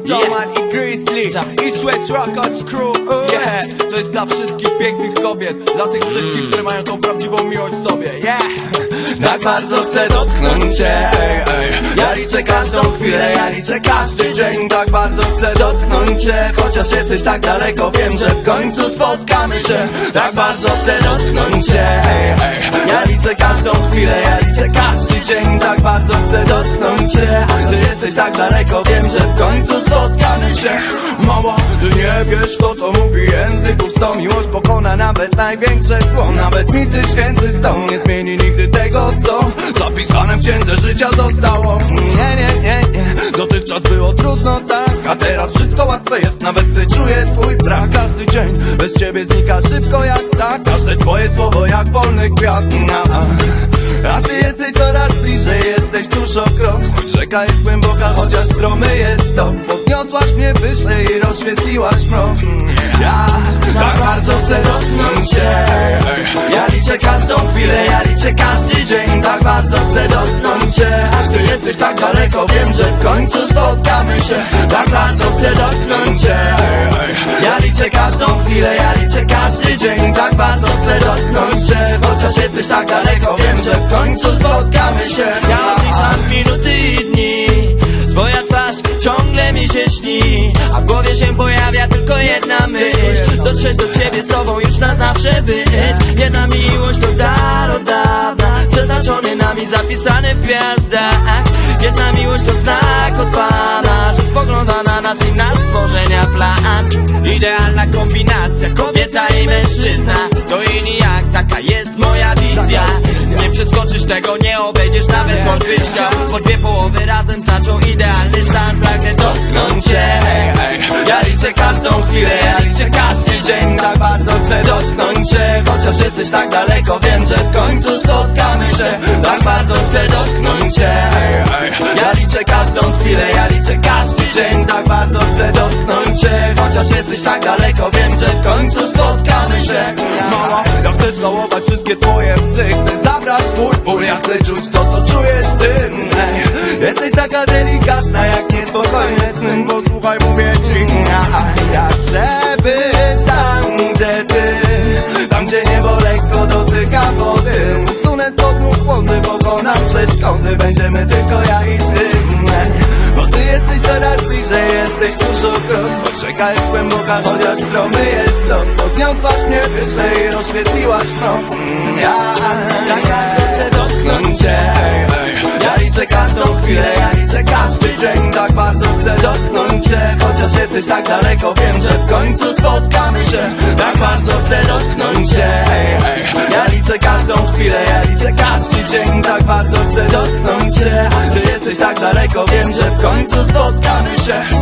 Butoman i Grizzly Tak. East West Rockers Crew Yeah, to jest dla wszystkich pięknych kobiet Dla tych wszystkich, które mają tą prawdziwą miłość w sobie Yeah. Tak bardzo chcę dotknąć cię ej, ej. Ja liczę każdą chwilę, ja liczę każdy dzień. Tak bardzo chcę dotknąć cię Chociaż jesteś tak daleko, wiem, że w końcu spotkamy się. Tak bardzo chcę dotknąć cię ej, ej. Ja liczę każdą chwilę, ja liczę każdy dzień. Tak bardzo chcę dotknąć cię jesteś tak daleko, wiem, że w końcu spotkamy się. Mała, ty nie wiesz to co mówi język Ustą miłość pokona nawet największe zło. Nawet mi tysięcy sto. Nie zmieni nigdy tego co Zapisane w księdze życia zostało. Nie, nie, nie, nie. Dotychczas było trudno tak. A teraz wszystko łatwe jest. Nawet ty czuję twój brak Każdy dzień bez ciebie znika szybko jak tak. Każde twoje słowo jak wolny kwiat. Na, a ty jesteś coraz bliżej, jesteś tuż o krok Rzeka jest głęboka, chociaż stromy jest to. Podniosłaś mnie wyżej i rozświetliłaś mrok. Ja tak bardzo chcę dotknąć się. Ja liczę każdą chwilę, ja liczę każdy dzień. Tak bardzo chcę dotknąć się. Ty jesteś tak daleko, wiem, że w końcu spotkamy się. Tak bardzo chcę dotknąć się. Ja liczę każdą chwilę, ja liczę każdy dzień. Tak bardzo chcę dotknąć się. Chociaż jesteś tak daleko, wiem, że w końcu spotkamy jedna myśl. Dotrzeć do ciebie z tobą już na zawsze być. Jedna miłość to dar od dawna Przeznaczony nami, zapisany w gwiazdach. Jedna miłość to znak od Pana Że spogląda na nas i na stworzenia plan. Idealna kombinacja, kobieta i mężczyzna. To i nijak, taka jest moja wizja. Nie przeskoczysz tego, nie obejdziesz nawet choćbyś chciał Bo dwie połowy razem znaczą idealny stan. Pragnę Chociaż jesteś tak daleko, wiem, że w końcu spotkamy się. Tak bardzo chcę dotknąć cię Ja liczę każdą chwilę, ja liczę każdy dzień. Tak bardzo chcę dotknąć cię Chociaż jesteś tak daleko, wiem, że w końcu spotkamy się. Mała, ja chcę całować wszystkie twoje łzy. Chcę zabrać twój ból, ja chcę czuć to, co czujesz ty. Jesteś taka przeszkody Będziemy tylko ja i ty. Bo ty jesteś coraz bliżej, jesteś tuż o krok Choć rzeka jest głęboka, chociaż stromy jest to Podniosłaś mnie wyżej rozświetliłaś mrok Ja bardzo chcę dotknąć. Cię Ja liczę każdą chwilę, ja liczę każdy dzień. Tak bardzo chcę dotknąć cię Chociaż jesteś tak daleko, wiem, że w końcu spotkamy się. Tak bardzo chcę dotknąć cię Ja liczę każdą chwilę, ja liczę każdy dzień. Tak bardzo chcę dotknąć cię Że jesteś tak daleko, wiem, że w końcu spotkamy się